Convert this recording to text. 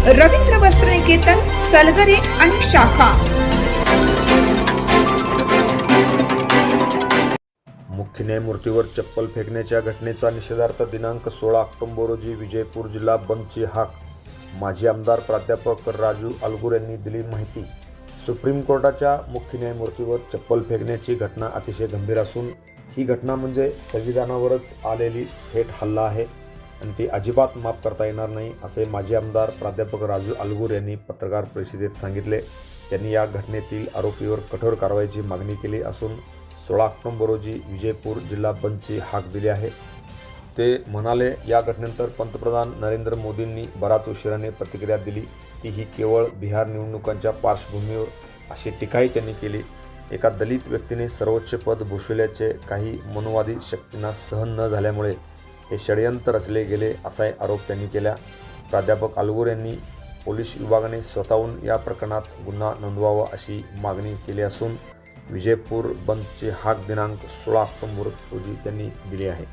रवींद्र वस्त्र निकेतन सलगरे आणि शाखा. मुख्य न्यायमूर्तीवर चप्पल फेकण्याच्या घटनेचा निषेधार्थ दिनांक सोळा ऑक्टोबर रोजी विजयपूर जिल्हा बंदची हाक. माजी आमदार प्राध्यापक राजू अलगूर यांनी दिली माहिती. सुप्रीम कोर्टाच्या मुख्य न्यायमूर्तीवर चप्पल फेकण्याची घटना अतिशय गंभीर असून ही घटना म्हणजे संविधानावरच आलेली थेट हल्ला आहे. आणि ती अजिबात माफ करता येणार नाही असे माजी आमदार प्राध्यापक राजू अलगूर यांनी पत्रकार परिषदेत सांगितले. त्यांनी या घटनेतील आरोपीवर कठोर कारवाईची मागणी केली असून सोळा ऑक्टोंबर रोजी विजयपूर जिल्हा बंदची हाक दिली आहे. ते म्हणाले या घटनेनंतर पंतप्रधान नरेंद्र मोदींनी बराच उशिराने प्रतिक्रिया दिली. ती ही केवळ बिहार निवडणुकांच्या पार्श्वभूमीवर अशी टीकाही त्यांनी केली. एका दलित व्यक्तीने सर्वोच्च पद भूषविल्याचे काही मनोवादी शक्तींना सहन न झाल्यामुळे हे षडयंत्र रचले गेले असाही आरोप त्यांनी केला. प्राध्यापक अलगूर यांनी पोलीस विभागाने स्वतःहून या प्रकरणात गुन्हा नोंदवावा अशी मागणी केली असून विजयपूर बंदचे हाक दिनांक सोळा ऑक्टोबर रोजी त्यांनी दिली आहे.